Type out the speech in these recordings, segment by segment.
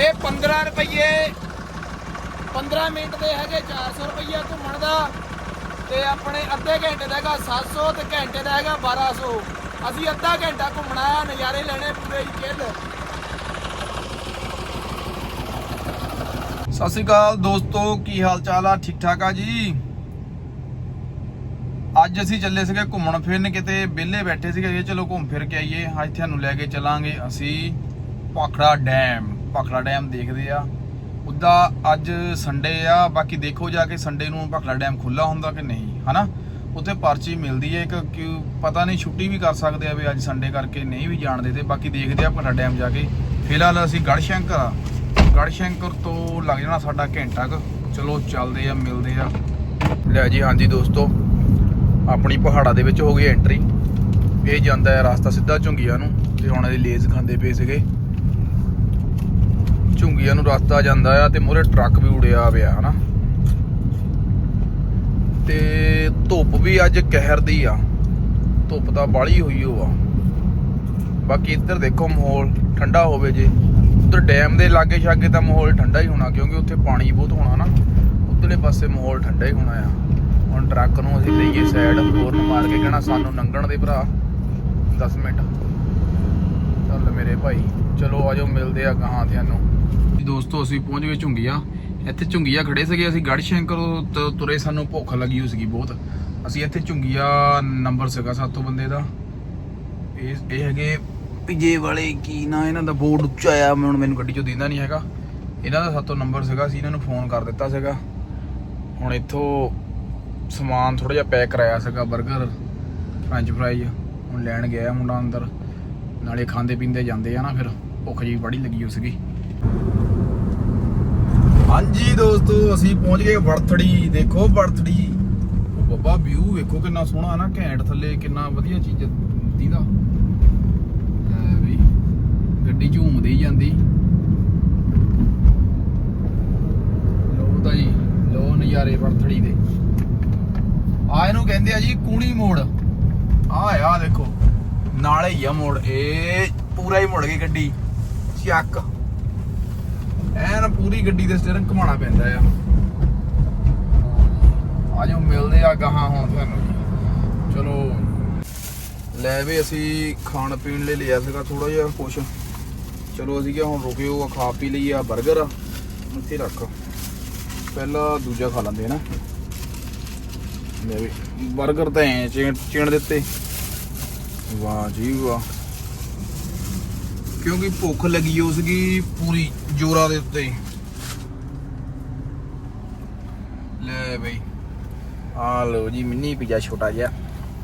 ਇਹ 15 ਰੁਪਏ 15 ਮਿੰਟ ਦੇ ਹੈਗੇ 400 ਰੁਪਏ ਘੁੰਮਣ ਦਾ ਤੇ ਆਪਣੇ ਅੱਧੇ ਘੰਟੇ ਦਾ ਹੈਗਾ 700 ਤੇ ਘੰਟੇ ਦਾ ਹੈਗਾ 1200 ਅਸੀਂ ਅੱਧਾ ਘੰਟਾ ਘੁੰਮਣਾ ਆ ਨਜ਼ਾਰੇ ਲੈਣੇ ਪੂਰੇ ਹੀ ਚਿੱਲ ਸਤਿ ਸ਼੍ਰੀ ਅਕਾਲ ਦੋਸਤੋ, ਕੀ ਹਾਲ ਚਾਲ ਆ? ਠੀਕ ਠਾਕ ਆ ਜੀ? ਅੱਜ ਅਸੀਂ ਚੱਲੇ ਸੀਗੇ ਘੁੰਮਣ ਫਿਰਨ, ਕਿਤੇ ਵਿਹਲੇ ਬੈਠੇ ਸੀਗੇ ਇਹ ਚਲੋ ਘੁੰਮ ਫਿਰ ਕੇ ਆਈਏ। ਅੱਜ ਤੁਹਾਨੂੰ ਲੈ ਕੇ ਚੱਲਾਂਗੇ ਅਸੀਂ ਪਾਖੜਾ ਡੈਮ। ਪਾਖੜਾ ਡੈਮ ਦੇਖਦੇ ਆ। ਉੱਦਾਂ ਅੱਜ ਸੰਡੇ ਆ, ਬਾਕੀ ਦੇਖੋ ਜਾ ਕੇ ਸੰਡੇ ਨੂੰ ਪਾਖੜਾ ਡੈਮ ਖੁੱਲਾ ਹੁੰਦਾ ਕਿ ਨਹੀਂ, ਹਨਾ? ਉੱਥੇ ਪਰਚੀ ਮਿਲਦੀ ਹੈ ਇੱਕ ਕਿਉਂ ਪਤਾ ਨਹੀਂ ਛੁੱਟੀ ਵੀ ਕਰ ਸਕਦੇ ਆ ਵੀ ਅੱਜ ਸੰਡੇ ਕਰਕੇ ਨਹੀਂ ਵੀ ਜਾਣਦੇ ਤੇ ਬਾਕੀ ਦੇਖਦੇ ਆ ਭਖਲਾ ਡੈਮ ਜਾ ਕੇ। ਫਿਲਹਾਲ ਅਸੀਂ ਗੜਸ਼ੰਕਰ ਆ। ਗੜਸ਼ੰਕਰ ਤੋਂ ਲੱਗ ਜਾਣਾ ਸਾਡਾ ਘੰਟਾ ਕੁ। ਚਲੋ ਚੱਲਦੇ ਆ, ਮਿਲਦੇ ਆ। ਲੈ ਜੀ, ਹਾਂਜੀ ਦੋਸਤੋ, ਆਪਣੀ ਪਹਾੜਾਂ ਦੇ ਵਿੱਚ ਹੋ ਗਈ ਐਂਟਰੀ ਇਹ ਜਾਂਦਾ ਹੈ ਰਸਤਾ ਸਿੱਧਾ ਝੁੰਗੀਆਂ ਨੂੰ, ਤੇ ਹੁਣ ਇਹਦੇ ਲੇਜ਼ ਖਾਂਦੇ ਪਏ ਸੀਗੇ। ਝੁੰਗੀਆਂ ਨੂੰ ਰਸਤਾ ਜਾਂਦਾ ਆ ਤੇ ਮੂਹਰੇ ਟਰੱਕ ਵੀ ਉੜਿਆ ਪਿਆ, ਹਨਾ? ਤੇ ਧੁੱਪ ਵੀ ਅੱਜ ਕਹਿਰ ਦੀ ਆ। ਧੁੱਪ ਤਾਂ ਬਾਲੀ ਹੋਈ ਓ ਆ। ਬਾਕੀ ਇੱਧਰ ਦੇਖੋ ਮਾਹੌਲ, ਠੰਡਾ ਹੋਵੇ ਜੇ। ਉੱਧਰ ਡੈਮ ਦੇ ਲਾਗੇ ਛਾਗੇ ਤਾਂ ਮਾਹੌਲ ਠੰਡਾ ਹੀ ਹੋਣਾ, ਕਿਉਂਕਿ ਉੱਥੇ ਪਾਣੀ ਬਹੁਤ ਹੋਣਾ ਨਾ। ਉੱਧਰਲੇ ਪਾਸੇ ਮਾਹੌਲ ਠੰਡਾ ਹੀ ਹੋਣਾ ਆ। ਹੁਣ ਟਰੱਕ ਨੂੰ ਅਸੀਂ ਲਈਏ ਸਾਈਡ ਹੋਰਨ ਮਾਰ ਕੇ ਕਹਿਣਾ ਸਾਨੂੰ ਲੰਘਣ ਦੇ ਭਰਾ। 10 ਮਿੰਟ। ਚੱਲ ਮੇਰੇ ਭਾਈ, ਚਲੋ ਆਜੋ ਮਿਲਦੇ ਆ ਗਾਹਾਂ ਤੁਹਾਨੂੰ। ਦੋਸਤੋ, ਅਸੀਂ ਪਹੁੰਚ ਗਏ ਝੁੰਗੀਆਂ। ਇੱਥੇ ਝੁੰਗੀਆਂ ਖੜੇ ਸੀਗੇ, ਅਸੀਂ ਗੜ ਸ਼ੰਕਰ ਤੁਰੇ ਸਾਨੂੰ ਭੁੱਖ ਲੱਗੀ ਹੋਈ ਸੀਗੀ ਬਹੁਤ। ਅਸੀਂ ਇੱਥੇ ਝੁੰਗੀਆਂ ਨੰਬਰ ਸੀਗਾ ਸਾਤੋਂ ਬੰਦੇ ਦਾ। ਇਹ ਇਹ ਹੈਗੇ ਪਿਜੇ ਵਾਲੇ, ਕੀ ਨਾ ਇਹਨਾਂ ਦਾ, ਬੋਰਡ ਉੱਚਾ ਆ, ਹੁਣ ਮੈਨੂੰ ਗੱਡੀ ਚੋਂ ਦਿੰਦਾ ਨਹੀਂ ਹੈਗਾ। ਇਹਨਾਂ ਦਾ ਸਾਤੋਂ ਨੰਬਰ ਸੀਗਾ, ਅਸੀਂ ਇਹਨਾਂ ਨੂੰ ਫੋਨ ਕਰ ਦਿੱਤਾ ਸੀਗਾ। ਹੁਣ ਇੱਥੋਂ ਸਮਾਨ ਥੋੜਾ ਜਿਹਾ ਪੈਕ ਕਰਾਇਆ ਸੀਗਾ 버ਗਰ ਫ੍ਰੈਂਚ ਫਰਾਈਜ਼ ਹੁਣ ਲੈਣ ਗਿਆ ਮੁੰਡਾ ਅੰਦਰ। ਨਾਲੇ ਖਾਂਦੇ ਪੀਂਦੇ ਜਾਂਦੇ ਆ ਨਾ ਫਿਰ, ਭੁੱਖ ਜੀ ਬੜੀ ਲੱਗੀ ਹੋ ਸੀਗੀ। ਹਾਂਜੀ ਦੋਸਤੋ, ਅਸੀਂ ਪਹੁੰਚ ਗਏ ਵੜਥੜੀ। ਦੇਖੋ ਵੜਥੜੀ। ਉਹ ਬੱਬਾ ਵਿਊ ਵੇਖੋ ਕਿੰਨਾ ਸੋਹਣਾ ਨਾ, ਘੈਂਟ ਥੱਲੇ ਕਿੰਨਾ ਵਧੀਆ ਚੀਜ਼ ਦੀਦਾ ਵੀ, ਗੱਡੀ ਝੂਮਦੀ ਜਾਂਦੀ। ਲੋ ਤਾਂ ਜੀ ਲੋ ਨਜ਼ਾਰੇ ਵੜਥੜੀ ਦੇ। ਆ ਇਹਨੂੰ ਕਹਿੰਦੇ ਆ ਜੀ ਕੂਣੀ ਮੋੜ। ਆ ਆ ਦੇਖੋ। ਨਾਲੇ ਹੀ ਆ ਮੋੜ। ਇਹ ਪੂਰਾ ਹੀ ਮੁੜ ਗਈ ਗੱਡੀ। ਚੱਕ। ਪੂਰੀ ਗੱਡੀ ਦੇ ਸਟੀਅਰਿੰਗ ਘੁਮਾਉਣਾ ਪੈਂਦਾ ਆ। ਆ ਮਿਲਦੇ ਆ ਗਾਹਾਂ ਹੁਣ ਤੁਹਾਨੂੰ। ਚਲੋ, ਲੈ ਵੀ ਅਸੀਂ ਖਾਣ ਪੀਣ ਲਈ ਲਿਆ ਸੀਗਾ ਥੋੜਾ ਜਿਹਾ ਕੁਛ। ਚਲੋ ਅਸੀਂ ਕਿਹਾ ਹੁਣ ਰੁਕਿਓ ਖਾ ਪੀ ਲਈ ਆ 버ਗਰ ਇੱਥੇ ਰੱਖ। ਪਹਿਲਾਂ ਦੂਜਾ ਖਾ ਲੈਂਦੇ ਨਾ। ਲੈ ਵੀ 버ਗਰ ਤਾਂ ਐ ਚਿਣ ਚਿਣ ਦਿੱਤੇ ਵਾਹ ਜੀ ਵਾਹ। ਕਿਉਂਕਿ ਭੁੱਖ ਲੱਗੀ ਹੋ ਸੀਗੀ ਪੂਰੀ ਜੋਰਾਂ ਦੇ ਉੱਤੇ। ਲੈ ਬਈ। ਆ ਲਓ ਜੀ, ਮਿੰਨੀ ਪੀਜ਼ਾ ਛੋਟਾ ਜਿਹਾ।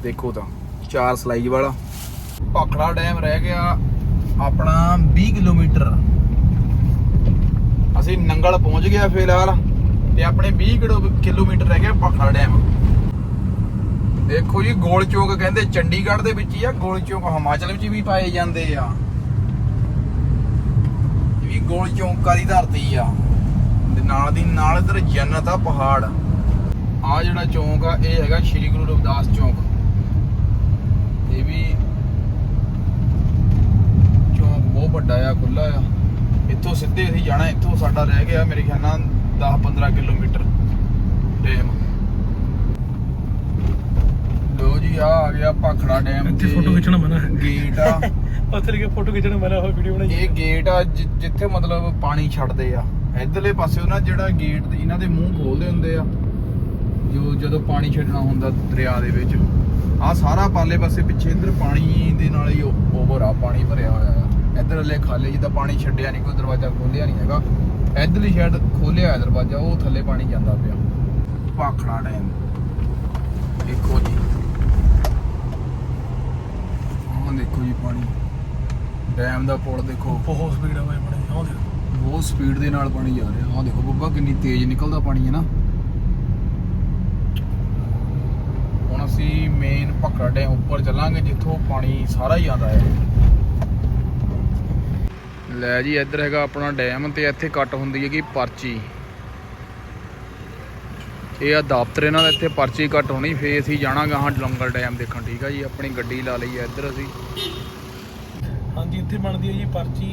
ਦੇਖੋ ਤਾਂ, ਚਾਰ ਸਲਾਈਜ਼ ਵਾਲਾ। ਭਾਖੜਾ ਡੈਮ ਰਹਿ ਗਿਆ, ਆਪਣਾ 20 ਕਿਲੋਮੀਟਰ। ਅਸੀਂ ਨੰਗਲ ਪਹੁੰਚ ਗਿਆ ਫਿਲਹਾਲ, ਤੇ ਆਪਣੇ 20 ਕਿਲੋ- ਕਿਲੋਮੀਟਰ ਰਹਿ ਗਿਆ ਭਾਖੜਾ ਡੈਮ ਦੇਖੋ ਜੀ, ਗੋਲ ਚੌਕ ਕਹਿੰਦੇ ਚੰਡੀਗੜ੍ਹ ਦੇ ਵਿੱਚ ਹੀ ਆ, ਗੋਲ ਚੌਕ ਹਿਮਾਚਲ ਵਿੱਚ ਵੀ ਪਾਏ ਜਾਂਦੇ ਆ। ਗੋਲ ਚੌਂਕਾਂ ਦੀ ਧਰਤੀ ਆ। ਤੇ ਨਾਲ ਦੀ ਨਾਲ ਇਧਰ ਜੰਨਤ ਆ ਪਹਾੜ। ਆ ਜਿਹੜਾ ਚੌਂਕ ਆ ਇਹ ਹੈਗਾ ਸ਼੍ਰੀ ਗੁਰੂ ਰਵਿਦਾਸ ਚੌਂਕ। ਇਹ ਵੀ ਚੌਂਕ ਬਹੁਤ ਵੱਡਾ ਆ ਖੁੱਲਾ ਆ। ਇੱਥੋਂ ਸਿੱਧੇ ਅਸੀਂ ਜਾਣਾ ਇੱਥੋਂ ਸਾਡਾ ਰਹਿ ਗਿਆ ਮੇਰੇ ਖਿਆਲ ਨਾਲ 10-15 ਕਿਲੋਮੀਟਰ ਡੈਮ। ਲੋ ਜੀ ਆ ਆ ਗਿਆ ਭਾਖੜਾ ਡੈਮ ਇੱਥੇ photo ਖਿੱਚਣਾ ਮਨਾ ਹੈ। ਗੇਟ ਆ। ਉੱਥੇ ਲਿਖੇ ਫੋਟੋ ਖਿੱਚਣ ਵਾਲਾ ਹੋਇਆ ਵੀਡੀਓ ਬਣਾਈ ਇਹ ਗੇਟ ਆ ਜਿ- ਜਿੱਥੇ ਮਤਲਬ ਪਾਣੀ ਛੱਡਦੇ ਆ। ਇਧਰਲੇ ਪਾਸੇ ਉਹਨਾਂ ਜਿਹੜਾ ਗੇਟ ਤੇ ਇਹਨਾਂ ਦੇ ਮੂੰਹ ਖੋਲਦੇ ਹੁੰਦੇ ਆ ਜੋ ਜਦੋਂ ਪਾਣੀ ਛੱਡਣਾ ਹੁੰਦਾ ਦਰਿਆ ਦੇ ਵਿੱਚ ਆ ਸਾਰਾ ਪਾਲੇ ਪਾਸੇ ਪਿੱਛੇ ਇਧਰ ਪਾਣੀ ਦੇ ਨਾਲ ਹੀ ਓਵਰ ਆ ਪਾਣੀ ਭਰਿਆ ਹੋਇਆ ਆ। ਇਧਰਲੇ ਖਾਲੇ ਜਿੱਦਾਂ ਪਾਣੀ ਛੱਡਿਆ ਨਹੀਂ ਕੋਈ ਦਰਵਾਜ਼ਾ ਖੋਲਿਆ ਨਹੀਂ ਹੈਗਾ। ਇਧਰਲੀ ਸਾਈਡ ਖੋਲਿਆ ਹੋਇਆ ਦਰਵਾਜ਼ਾ ਉਹ ਥੱਲੇ ਪਾਣੀ ਜਾਂਦਾ ਪਿਆ। ਭਾਖੜਾ ਡੈਮ ਦੇਖੋ ਜੀ। ਆਹ ਦੇਖੋ ਜੀ ਪਾਣੀ। ਡੈਮ ਦਾ ਪੁਲ ਦੇਖੋ। ਬਹੁਤ ਸਪੀਡ ਆ ਬਾਈ ਬੜੇ ਆਹ ਦੇਖ। ਬਹੁਤ ਸਪੀਡ ਦੇ ਨਾਲ ਪਾਣੀ ਜਾ ਰਿਹਾ। ਆਹ ਦੇਖੋ ਬੱਬਾ ਕਿੰਨੀ ਤੇਜ਼ ਨਿਕਲਦਾ ਪਾਣੀ ਹੈ ਨਾ? ਹੁਣ ਅਸੀਂ ਮੇਨ ਭਖੜਾ ਡੈਮ ਉੱਪਰ ਚੱਲਾਂਗੇ ਜਿੱਥੋਂ ਪਾਣੀ ਸਾਰਾ ਹੀ ਆਉਂਦਾ ਹੈ। ਲੈ ਜੀ ਇੱਧਰ ਹੈਗਾ ਆਪਣਾ ਡੈਮ ਤੇ ਇੱਥੇ ਕੱਟ ਹੁੰਦੀ ਹੈਗੀ ਪਰਚੀ। ਇਹ ਆ ਦਫ਼ਤਰ ਇਹਨਾਂ ਦਾ ਇੱਥੇ ਪਰਚੀ ਕੱਟ ਹੋਣੀ ਫੇਰ ਅਸੀਂ ਜਾਣਾਗਾ ਹਾਂ ਡਲੰਗਲ ਡੈਮ ਦੇਖਣ। ਠੀਕ ਆ ਜੀ ਆਪਣੀ ਗੱਡੀ ਲਾ ਲਈ ਹੈ ਇੱਧਰ ਅਸੀਂ। ਹਾਂਜੀ, ਇੱਥੇ ਬਣਦੀ ਹੈ ਜੀ ਪਰਚੀ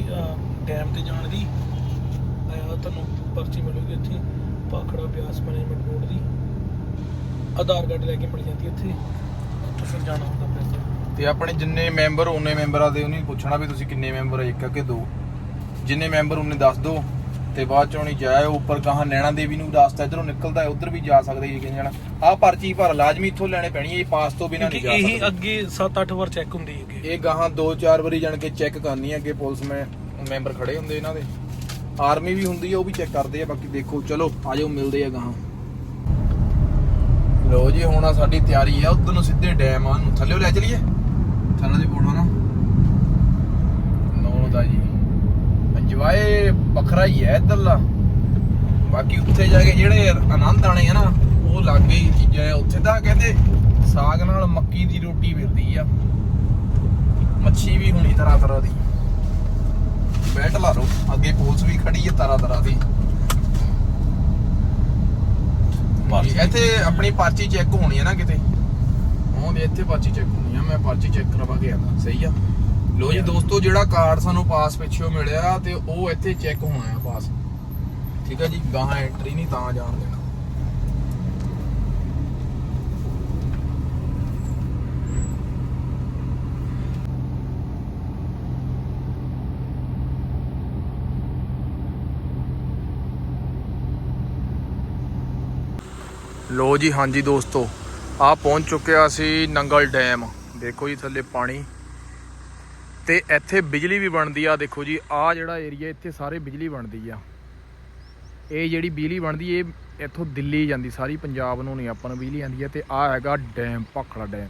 ਡੈਮ ਤੇ ਜਾਣ ਦੀ। ਤੁਹਾਨੂੰ ਪਰਚੀ ਮਿਲੂਗੀ ਇੱਥੇ, ਪਾਖੜਾ ਬਿਆਸ ਮੈਨੇਜਮੈਂਟ ਬੋਰਡ ਦੀ। ਆਧਾਰ ਕਾਰਡ ਲੈ ਕੇ ਮਿਲ ਜਾਂਦੀ ਇੱਥੇ ਤੁਸੀਂ ਜਾਣਾ ਹੁੰਦਾ ਪੈਸੇ। ਤੇ ਆਪਣੇ ਜਿੰਨੇ ਮੈਂਬਰ, ਉਹਨੇ ਮੈਂਬਰਾਂ ਦੇ ਉਹਨੇ ਪੁੱਛਣਾ ਵੀ ਤੁਸੀਂ ਕਿੰਨੇ ਮੈਂਬਰ ਆ, ਇੱਕ ਕਿ ਦੋ? ਜਿੰਨੇ ਮੈਂਬਰ, ਉਹਨੇ ਦੱਸ ਦਿਓ ਤੇ ਬਾਅਦ ਚੋਂ ਨਹੀਂ ਜਾਏ ਉੱਪਰ ਕਹਾਂ ਨੈਣਾ ਦੇਵੀ ਨੂੰ ਰਸਤਾ ਇਧਰੋਂ ਨਿਕਲਦਾ ਹੈ ਉਧਰ ਵੀ ਜਾ ਸਕਦੇ ਜੀ ਕਿੰਨੇ ਜਣਾ। ਆਹ ਪਰਚੀ ਭਰ ਲਾਜ਼ਮੀ ਇੱਥੋਂ ਲੈਣੇ ਪੈਣੀ ਹੈ ਇਹ ਪਾਸ ਤੋਂ ਬਿਨਾਂ ਨਹੀਂ ਜਾ ਇਹੀ ਸਕਦੇ। ਅੱਗੇ 7-8 ਵਾਰ ਚੈੱਕ ਹੁੰਦੀ ਹੈਗੀ। ਇਹ ਗਾਹਾਂ ਦੋ ਚਾਰ ਵਾਰੀ ਜਾਣ ਕੇ ਚੈੱਕ ਕਰਨੀ ਹੈ ਅੱਗੇ ਪੁਲਿਸ ਮੈਂ ਮੈਂਬਰ ਖੜੇ ਹੁੰਦੇ ਇਹਨਾਂ ਦੇ। ਆਰਮੀ ਵੀ ਹੁੰਦੀ ਹੈ ਉਹ ਵੀ ਚੈੱਕ ਕਰਦੇ ਆ ਬਾਕੀ ਦੇਖੋ ਚਲੋ ਆਜੋ ਮਿਲਦੇ ਆ ਗਾਹਾਂ। ਲੋ ਜੀ ਹੁਣ ਆ ਸਾਡੀ ਤਿਆਰੀ ਆ ਉਧਰ ਨੂੰ ਸਿੱਧੇ ਡੈਮ ਆ ਨੂੰ ਥੱਲੇ ਲੈ ਚਲੀਏ। ਥੱਲੇ ਦੀ ਫੋਟੋ ਨਾ ਲੋ ਦਾ ਜੀ ਇੰਜੋਏ ਵੱਖਰਾ ਹੀ ਹੈ ਇੱਧਰਲਾ। ਬਾਕੀ ਉੱਥੇ ਜਾ ਕੇ ਜਿਹੜੇ ਆਨੰਦ ਆਣੇ ਆ ਨਾ ਉਹ ਲੱਗੇ ਹੀ ਚੀਜ਼ਾਂ। ਆ ਉੱਥੇ ਤਾਂ ਕਹਿੰਦੇ ਸਾਗ ਨਾਲ ਮੱਕੀ ਦੀ ਰੋਟੀ ਮਿਲਦੀ ਆ। ਮੱਛੀ ਵੀ ਹੋਣੀ ਤਰ੍ਹਾਂ ਤਰ੍ਹਾਂ ਦੀ। ਬੈਠ ਲਾ ਲਓ। ਅੱਗੇ ਪੁਲਿਸ ਵੀ ਖੜੀ ਹੈ ਤਰ੍ਹਾਂ ਤਰ੍ਹਾਂ ਦੀ। ਇੱਥੇ ਆਪਣੀ ਪਰਚੀ ਚੈੱਕ ਹੋਣੀ ਹੈ ਨਾ ਕਿਤੇ। ਉਹਦੇ ਇੱਥੇ ਪਰਚੀ ਚੈੱਕ ਹੋਣੀ ਆ। ਮੈਂ ਪਰਚੀ ਚੈੱਕ ਕਰਵਾ ਕੇ ਆਂਦਾ ਸਹੀ ਆ? ਲੋ ਜੀ ਦੋਸਤੋ ਜਿਹੜਾ ਕਾਰਡ ਸਾਨੂੰ ਪਾਸ ਪਿੱਛੋਂ ਮਿਲਿਆ ਤੇ ਉਹ ਇੱਥੇ ਚੈੱਕ ਹੋਣਾ ਆ ਪਾਸ ਠੀਕ ਆ ਜੀ ਗਾਹਾਂ ਐਂਟਰੀ ਨਹੀਂ ਤਾਂ ਜਾਣ ਦੇਣਾ। ਲੋ ਜੀ ਹਾਂਜੀ ਦੋਸਤੋ ਆ ਪਹੁੰਚ ਚੁੱਕਿਆ ਸੀ ਨੰਗਲ ਡੈਮ। ਦੇਖੋ ਜੀ ਥੱਲੇ ਪਾਣੀ। ਤੇ ਇੱਥੇ ਬਿਜਲੀ ਵੀ ਬਣਦੀ ਆ ਦੇਖੋ ਜੀ ਆ ਜਿਹੜਾ ਏਰੀਆ ਇੱਥੇ ਸਾਰੇ ਬਿਜਲੀ ਬਣਦੀ ਆ। ਇਹ ਜਿਹੜੀ ਬਿਜਲੀ ਬਣਦੀ, ਇਹ ਇੱਥੋਂ ਦਿੱਲੀ ਜਾਂਦੀ, ਸਾਰੀ ਪੰਜਾਬ ਨੂੰ ਨਹੀਂ, ਆਪਾਂ ਨੂੰ ਬਿਜਲੀ ਆਉਂਦੀ ਆ, ਤੇ ਆ ਹੈਗਾ ਡੈਮ, ਭਾਖੜਾ ਡੈਮ।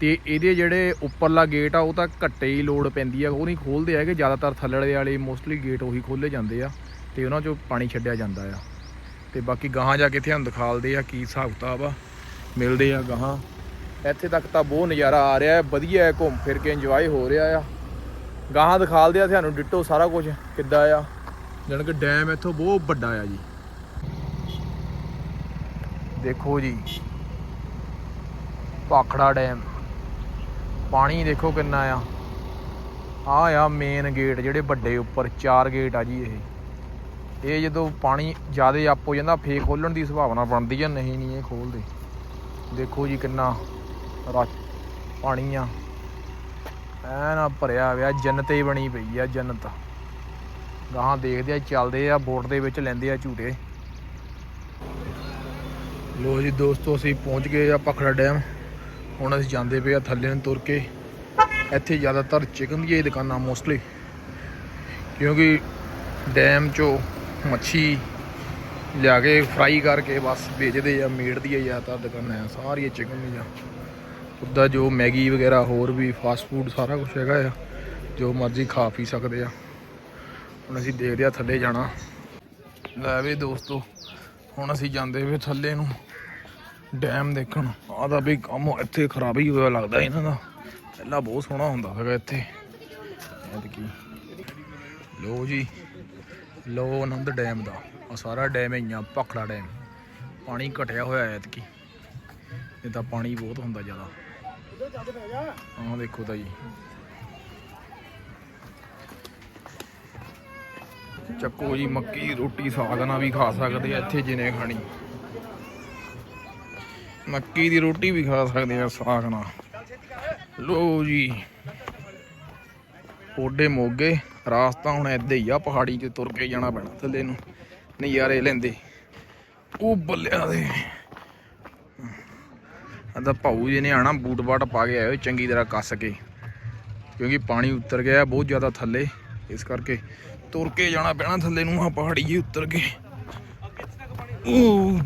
ਤੇ ਇਹਦੇ ਜਿਹੜੇ ਉੱਪਰਲਾ ਗੇਟ ਆ, ਉਹ ਤਾਂ ਘੱਟੇ ਹੀ ਲੋਡ ਪੈਂਦੀ ਆ, ਉਹ ਨਹੀਂ ਖੋਲਦੇ ਹੈਗੇ, ਜ਼ਿਆਦਾਤਰ ਥੱਲੜੇ ਵਾਲੇ ਮੋਸਟਲੀ ਗੇਟ ਉਹੀ ਖੋਲੇ ਜਾਂਦੇ ਆ, ਤੇ ਉਹਨਾਂ ਚੋਂ ਪਾਣੀ ਛੱਡਿਆ ਜਾਂਦਾ ਆ। ਤੇ ਬਾਕੀ ਗਾਹਾਂ ਜਾ ਕੇ ਤੁਹਾਨੂੰ ਦਿਖਾਲਦੇ ਆ ਕੀ ਹਿਸਾਬ ਕਿਤਾਬ ਆ। ਮਿਲਦੇ ਆ ਗਾਹਾਂ। ਇੱਥੇ ਤੱਕ ਤਾਂ ਬਹੁਤ ਨਜ਼ਾਰਾ ਆ ਰਿਹਾ ਹੈ, ਵਧੀਆ ਹੈ, ਘੁੰਮ ਫਿਰ ਕੇ ਇੰਜੋਏ ਹੋ ਰਿਹਾ ਆ। ਗਾਹਾਂ ਦਿਖਾਲਦੇ ਆ ਤੁਹਾਨੂੰ, ਡਿੱਟੋ ਸਾਰਾ ਕੁਝ ਕਿੱਦਾਂ ਆ। ਜਾਣੀ ਕਿ ਡੈਮ ਇੱਥੋਂ ਬਹੁਤ ਵੱਡਾ ਆ ਜੀ। ਦੇਖੋ ਜੀ, ਭਾਖੜਾ ਡੈਮ ਪਾਣੀ ਦੇਖੋ ਕਿੰਨਾ ਆ। ਆ ਆ ਮੇਨ ਗੇਟ ਜਿਹੜੇ ਵੱਡੇ ਉੱਪਰ, ਚਾਰ ਗੇਟ ਆ ਜੀ ਇਹ। ਇਹ ਜਦੋਂ ਪਾਣੀ ਜ਼ਿਆਦਾ ਅੱਪ ਹੋ ਜਾਂਦਾ, ਫੇਰ ਖੋਲਣ ਦੀ ਸੰਭਾਵਨਾ ਬਣਦੀ ਆ, ਨਹੀਂ ਨਹੀਂ ਇਹ ਖੋਲਦੇ। ਦੇਖੋ ਜੀ ਕਿੰਨਾ ਰਸ਼ ਪਾਣੀ ਆ ਐਨ ਭਰਿਆ ਹੋਇਆ, ਜੰਨਤ ਹੀ ਬਣੀ ਪਈ ਆ ਜੰਨਤ। ਗਾਹਾਂ ਦੇਖਦੇ ਆ, ਚੱਲਦੇ ਆ, ਬੋਟ ਦੇ ਵਿੱਚ ਲੈਂਦੇ ਆ ਝੂਟੇ। ਲੋ ਜੀ ਦੋਸਤੋ, ਅਸੀਂ ਪਹੁੰਚ ਗਏ ਆ ਪਖੜਾ ਡੈਮ। ਹੁਣ ਅਸੀਂ ਜਾਂਦੇ ਪਏ ਆ ਥੱਲੇ ਨੂੰ ਤੁਰ ਕੇ। ਇੱਥੇ ਜ਼ਿਆਦਾਤਰ ਚਿਕਨ ਦੀਆਂ ਹੀ ਦੁਕਾਨਾਂ ਮੋਸਟਲੀ ਕਿਉਂਕਿ ਡੈਮ ਚੋਂ ਮੱਛੀ ਲਿਆ ਕੇ ਫਰਾਈ ਕਰਕੇ ਬਸ ਵੇਚਦੇ ਆ, ਮੀਟ ਦੀਆਂ ਜ਼ਿਆਦਾਤਰ ਦੁਕਾਨਾਂ ਆ, ਸਾਰੀਆਂ ਚਿਕਨ ਦੀਆਂ। ਉੱਦਾਂ ਜੋ ਮੈਗੀ ਵਗੈਰਾ ਹੋਰ ਵੀ ਫਾਸਟ ਫੂਡ ਸਾਰਾ ਕੁਝ ਹੈਗਾ ਆ, ਜੋ ਮਰਜ਼ੀ ਖਾ ਪੀ ਸਕਦੇ ਆ। ਹੁਣ ਅਸੀਂ ਦੇਖਦੇ ਆ ਥੱਲੇ ਜਾਣਾ। ਲੈ ਵੀ ਦੋਸਤੋ, ਹੁਣ ਅਸੀਂ ਜਾਂਦੇ ਵੇ ਥੱਲੇ ਨੂੰ ਡੈਮ ਦੇਖਣ। ਆਹ ਤਾਂ ਵੀ ਕੰਮ ਇੱਥੇ ਖਰਾਬ ਹੀ ਹੋਇਆ ਲੱਗਦਾ ਇਹਨਾਂ ਦਾ। ਪਹਿਲਾਂ ਬਹੁਤ ਸੋਹਣਾ ਹੁੰਦਾ ਹੈਗਾ ਇੱਥੇ। ਐਤਕੀ ਲੋ ਜੀ ਲੋ ਆਨੰਦ ਡੈਮ ਦਾ। ਆ ਸਾਰਾ ਡੈਮ ਇਆਂ ਪਖੜਾ ਡੈਮ। ਪਾਣੀ ਘਟਿਆ ਹੋਇਆ ਐਤਕੀ। ਇਹ ਤਾਂ ਪਾਣੀ ਬਹੁਤ ਹੁੰਦਾ ਜ਼ਿਆਦਾ। ਆਹ ਦੇਖੋ ਤਾਂ ਜੀ ਚੱਕੋ ਜੀ, ਮੱਕੀ ਦੀ ਰੋਟੀ ਸਾਗ ਨਾਲ ਵੀ ਖਾ ਸਕਦੇ ਆ, ਇੱਥੇ ਜਿਨੇ ਖਾਣੀ। ਮੱਕੀ ਦੀ ਰੋਟੀ ਵੀ ਖਾ ਸਕਦੇ ਆ ਸਾਗ ਨਾਲ। ਲੋ ਜੀ। ਓਡੇ ਮੋਗੇ, ਰਾਸਤਾ ਹੁਣ ਏਦਾਂ ਹੀ ਆ, ਪਹਾੜੀ ਤੇ ਤੁਰ ਕੇ ਜਾਣਾ ਪੈਣਾ ਥੱਲੇ ਨੂੰ, ਨਜ਼ਾਰੇ ਲੈਂਦੇ। ਉਹ ਬੱਲਿਆਂ ਦੇ। ਅਦਾ ਭਾਊ ਜੀ ਨੇ ਆਣਾ ਬੂਟ ਬਾਟ ਪਾ ਕੇ ਆਇਓ ਚੰਗੀ ਤਰ੍ਹਾਂ ਕੱਸ ਕੇ ਕਿਉਂਕਿ ਪਾਣੀ ਉਤਰ ਗਿਆ ਬਹੁਤ ਜ਼ਿਆਦਾ ਥੱਲੇ ਇਸ ਕਰਕੇ ਤੁਰ ਕੇ ਜਾਣਾ ਪੈਣਾ ਥੱਲੇ ਨੂੰ ਆ ਪਹਾੜੀ ਜੀ ਉਤਰ ਕੇ ਉਹ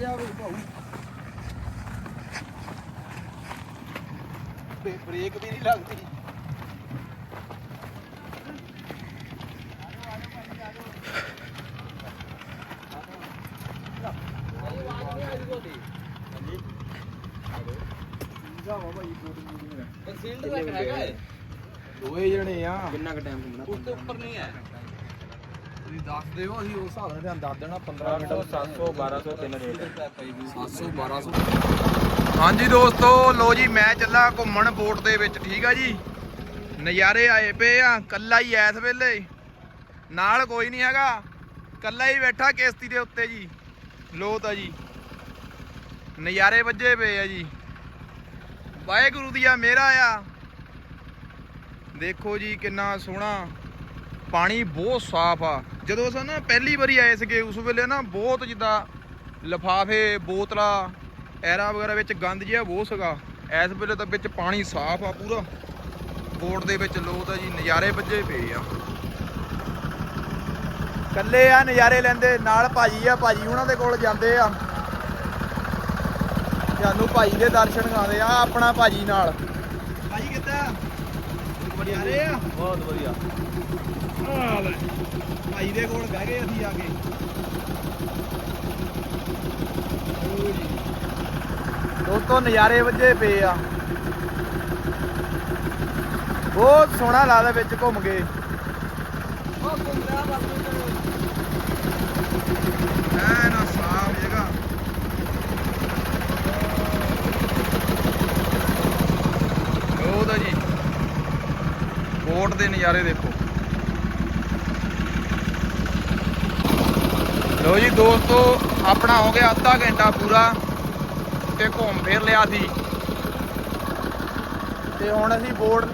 ਆ ਜਾ ਤੇ ਬ੍ਰੇਕ ਵੀ ਨਹੀਂ ਲੱਗਦੀ ਦੋਏ ਜਣੇ ਆ ਕਿੰਨਾ ਕੁ ਟਾਈਮ ਘੁੰਮਣਾ ਉਸ ਤੋਂ ਉੱਪਰ ਨਹੀਂ ਹੈ ਤੁਸੀਂ ਦੱਸ ਦਿਓ ਅਸੀਂ ਉਸ ਹਿਸਾਬ ਨਾਲ ਤੁਹਾਨੂੰ ਦੱਸ ਦੇਣਾ 15 ਮਿੰਟ 700 1200 ਤਿੰਨ ਰੇਟ 700 1200 ਹਾਂਜੀ ਦੋਸਤੋ ਲੋ ਜੀ ਮੈਂ ਚੱਲਾ ਘੁੰਮਣ ਬੋਟ ਦੇ ਵਿੱਚ ਠੀਕ ਆ ਜੀ? ਨਜ਼ਾਰੇ ਆਏ ਪਏ ਆ ਕੱਲਾ ਹੀ ਐਸ ਵੇਲੇ। ਨਾਲ ਕੋਈ ਨਹੀਂ ਹੈਗਾ ਕੱਲਾ ਹੀ ਬੈਠਾ ਕਿਸ਼ਤੀ ਦੇ ਉੱਤੇ ਜੀ ਲੋ ਤਾਂ ਜੀ। ਨਜ਼ਾਰੇ ਵੱਜੇ ਪਏ ਆ ਜੀ। ਵਾਹਿਗੁਰੂ ਦੀ ਆ ਮੇਰਾ ਆ। ਦੇਖੋ ਜੀ ਕਿੰਨਾ ਸੋਹਣਾ ਪਾਣੀ ਬਹੁਤ ਸਾਫ਼ ਆ। ਜਦੋਂ ਅਸੀਂ ਨਾ ਪਹਿਲੀ ਵਾਰੀ ਆਏ ਸੀਗੇ, ਉਸ ਵੇਲੇ ਨਾ ਬਹੁਤ ਜਿੱਦਾਂ ਲਫਾਫੇ, ਬੋਤਲਾਂ, ਐਰਾ ਵਗੈਰਾ ਵਿੱਚ ਗੰਦ ਜਿਹਾ ਬਹੁਤ ਸੀਗਾ। ਇਸ ਵੇਲੇ ਤਾਂ ਵਿੱਚ ਪਾਣੀ ਸਾਫ਼ ਆ ਪੂਰਾ। ਬੋਰਡ ਦੇ ਵਿੱਚ ਲੋਕ ਤਾਂ ਜੀ ਨਜ਼ਾਰੇ ਵੱਜੇ ਪਏ ਆ। ਕੱਲੇ ਆ ਨਜ਼ਾਰੇ ਲੈਂਦੇ, ਨਾਲ ਭਾਜੀ ਆ, ਭਾਜੀ ਉਹਨਾਂ ਦੇ ਕੋਲ ਜਾਂਦੇ ਆ। ਤੁਹਾਨੂੰ ਭਾਜੀ ਦੇ ਦਰਸ਼ਨ ਕਰਾਉਂਦੇ ਆ, ਆਪਣਾ ਭਾਜੀ ਨਾਲ। ਆ? ਬਹੁਤ ਵਧੀਆ। ਆ ਲੈ। ਭਾਈ ਦੇ ਕੋਲ ਬਹਿ ਗਏ ਅਸੀਂ ਆ ਕੇ। ਲਓ ਜੀ। ਦੋਸਤੋ ਨਜ਼ਾਰੇ ਵੱਜੇ ਪਏ ਆ। ਬਹੁਤ ਸੋਹਣਾ ਲੱਗਦਾ ਵਿੱਚ ਘੁੰਮ ਕੇ। ਉਹ ਘੁੰਮਦਾ ਐ ਨਾ ਸਾਫ਼ ਜਗ੍ਹਾ ਉਹ ਦਾ ਜੀ ਬੋਟ ਦੇ ਨਜ਼ਾਰੇ ਦੇਖੋ। ਲੋ ਜੀ ਦੋਸਤੋ, ਆਪਣਾ ਹੋ ਗਿਆ ਅੱਧਾ ਘੰਟਾ ਪੂਰਾ ਤੇ ਘੁੰਮ ਫਿਰ ਲਿਆ ਸੀ। ਤੇ ਹੁਣ ਅਸੀਂ ਬੋਰਡ,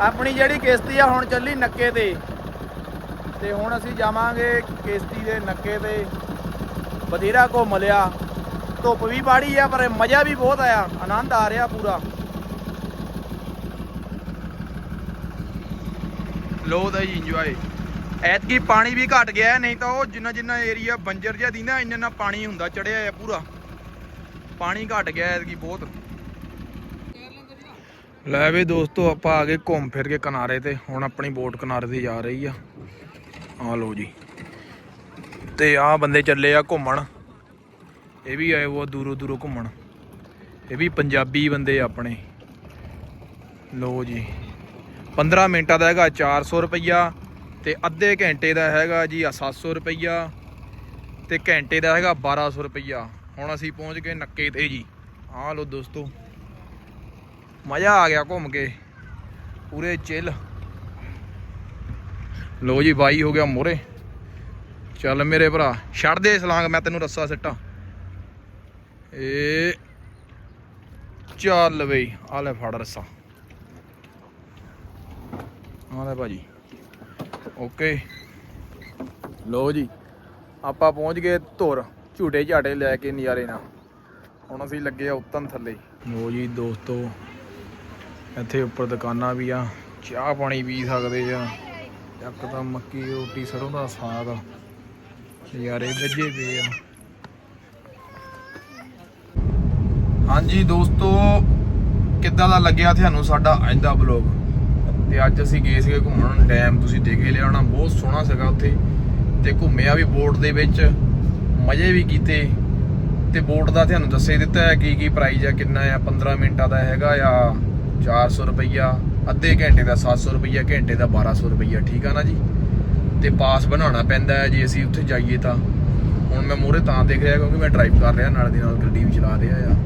ਆਪਣੀ ਜਿਹੜੀ ਕਿਸ਼ਤੀ ਆ ਹੁਣ ਚੱਲੀ ਨੱਕੇ ਤੇ। ਤੇ ਹੁਣ ਅਸੀਂ ਜਾਵਾਂਗੇ ਕਿਸ਼ਤੀ ਦੇ ਨੱਕੇ ਤੇ। ਬਥੇਰਾ ਘੁੰਮ ਲਿਆ। ਧੁੱਪ ਵੀ ਬਾੜੀ ਆ, ਪਰ ਮਜ਼ਾ ਵੀ ਬਹੁਤ ਆਇਆ। ਆਨੰਦ ਆ ਰਿਹਾ ਪੂਰਾ। ਲੋ ਦਾ ਜੀ ਇੰਜੋਏ ਐਤਕੀ ਪਾਣੀ ਵੀ ਘਟ ਗਿਆ, ਨਹੀਂ ਤਾਂ ਉਹ ਜਿੰਨਾ ਜਿੰਨਾ ਏਰੀਆ ਬੰਜਰ ਜਿਹਾ ਦੀ ਨਾ ਇੰਨਾ ਇੰਨਾ ਪਾਣੀ ਹੁੰਦਾ, ਚੜਿਆ ਆ ਪੂਰਾ। ਪਾਣੀ ਘਟ ਗਿਆ ਐਤਕੀ ਬਹੁਤ। ਲੈ ਵੀ ਦੋਸਤੋ, ਆਪਾਂ ਆ ਗਏ ਘੁੰਮ ਫਿਰ ਕੇ ਕਿਨਾਰੇ ਤੇ। ਹੁਣ ਆਪਣੀ ਬੋਟ ਕਿਨਾਰੇ ਤੇ ਜਾ ਰਹੀ ਆ। ਆ ਲੋ ਜੀ। ਤੇ ਆ ਬੰਦੇ ਚੱਲੇ ਆ ਘੁੰਮਣ। ਇਹ ਵੀ ਆਏ ਉਹ ਦੂਰੋਂ ਦੂਰੋਂ ਘੁੰਮਣ। ਇਹ ਵੀ ਪੰਜਾਬੀ ਬੰਦੇ ਆਪਣੇ। ਲੋ ਜੀ। 15 ਮਿੰਟਾਂ ਦਾ ਹੈਗਾ 400 ਰੁਪਈਆ ਤੇ ਅੱਧੇ ਘੰਟੇ ਦਾ ਹੈਗਾ ਜੀ ਆ 700 ਰੁਪਈਆ ਤੇ ਘੰਟੇ ਦਾ ਹੈਗਾ 1200 ਰੁਪਈਆ। ਹੁਣ ਅਸੀਂ ਪਹੁੰਚ ਗਏ ਨੱਕੇ ਤੇ ਜੀ। ਆਹ ਲੋ ਦੋਸਤੋ, ਮਜ਼ਾ ਆ ਗਿਆ ਘੁੰਮ ਕੇ। ਪੂਰੇ ਚਿੱਲ ਲੋ ਜੀ ਬਾਈ ਹੋ ਗਿਆ ਮੋਰੇ ਚੱਲ ਮੇਰੇ ਭਰਾ, ਛੱਡ ਦੇ ਸਲਾਂਗ, ਮੈਂ ਤੈਨੂੰ ਰੱਸਾ ਸਿੱਟਾਂ। ਏ ਚੱਲ ਬਈ ਆ ਲੈ ਫੜ ਰੱਸਾ। ਆ ਲੈ ਭਾਜੀ। ਓਕੇ। ਲੋ ਜੀ, ਆਪਾਂ ਪਹੁੰਚ ਗਏ ਧੁਰ, ਝੂਟੇ ਝਾਟੇ ਲੈ ਕੇ ਨਜ਼ਾਰੇ ਨਾਲ। ਹੁਣ ਅਸੀਂ ਲੱਗੇ ਆ ਉਤਨ ਥੱਲੇ। ਲੋ ਜੀ ਦੋਸਤੋ, ਇੱਥੇ ਉੱਪਰ ਦੁਕਾਨਾਂ ਵੀ ਆ, ਚਾਹ ਪਾਣੀ ਪੀ ਸਕਦੇ ਆ। ਇੱਕ ਤਾਂ ਮੱਕੀ ਰੋਟੀ ਸਰੋਂ ਦਾ ਸਾਗ ਨਜ਼ਾਰੇ ਵੱਜੇ ਪਏ ਆ। ਹਾਂਜੀ ਦੋਸਤੋ, ਕਿੱਦਾਂ ਦਾ ਲੱਗਿਆ ਤੁਹਾਨੂੰ ਸਾਡਾ ਅੱਜ ਦਾ ਬਲੌਗ ਤੇ ਅੱਜ ਅਸੀਂ ਗਏ ਸੀਗੇ ਘੁੰਮਣ ਡੈਮ ਤੁਸੀਂ ਦੇਖ ਹੀ ਲਿਆ ਬਹੁਤ ਸੋਹਣਾ ਸੀਗਾ ਉੱਥੇ। ਤੇ ਘੁੰਮਿਆ ਵੀ ਬੋਟ ਦੇ ਵਿੱਚ, ਮਜ਼ੇ ਵੀ ਕੀਤੇ। ਤੇ ਬੋਟ ਦਾ ਤੁਹਾਨੂੰ ਦੱਸੇ ਦਿੱਤਾ ਹੈ ਕੀ ਕੀ ਪ੍ਰਾਈਸ ਆ, ਕਿੰਨਾ ਆ 15 ਮਿੰਟਾਂ ਦਾ ਹੈਗਾ ਆ 400 ਰੁਪਈਆ, ਅੱਧੇ ਘੰਟੇ ਦਾ 700 ਰੁਪਈਆ, ਘੰਟੇ ਦਾ 1200 ਰੁਪਈਆ, ਠੀਕ ਆ ਨਾ ਜੀ? ਤੇ ਪਾਸ ਬਣਾਉਣਾ ਪੈਂਦਾ ਹੈ, ਜੇ ਅਸੀਂ ਉੱਥੇ ਜਾਈਏ ਤਾਂ। ਹੁਣ ਮੈਂ ਮੂਹਰੇ ਤਾਂ ਦੇਖ ਰਿਹਾ, ਕਿਉਂਕਿ ਮੈਂ ਡਰਾਈਵ ਕਰ ਰਿਹਾ, ਨਾਲ ਦੀ ਨਾਲ ਗੱਡੀ ਵੀ ਚਲਾ ਰਿਹਾ ਆ।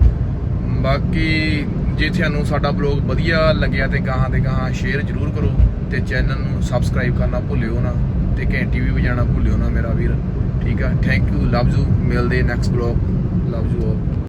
ਬਾਕੀ ਜੇ ਤੁਹਾਨੂੰ ਸਾਡਾ ਬਲੌਗ ਵਧੀਆ ਲੱਗਿਆ ਤੇ ਗਾਹਾਂ ਤੇ ਗਾਹਾਂ ਸ਼ੇਅਰ ਜ਼ਰੂਰ ਕਰੋ ਤੇ ਚੈਨਲ ਨੂੰ ਸਬਸਕ੍ਰਾਈਬ ਕਰਨਾ ਭੁੱਲਿਓ ਨਾ ਤੇ ਘੰਟੀ ਵੀ ਵਜਾਉਣਾ ਭੁੱਲਿਓ ਨਾ ਮੇਰਾ ਵੀਰ। ਠੀਕ ਆ? ਥੈਂਕ ਯੂ ਲਵ ਯੂ ਮਿਲਦੇ next blog love you all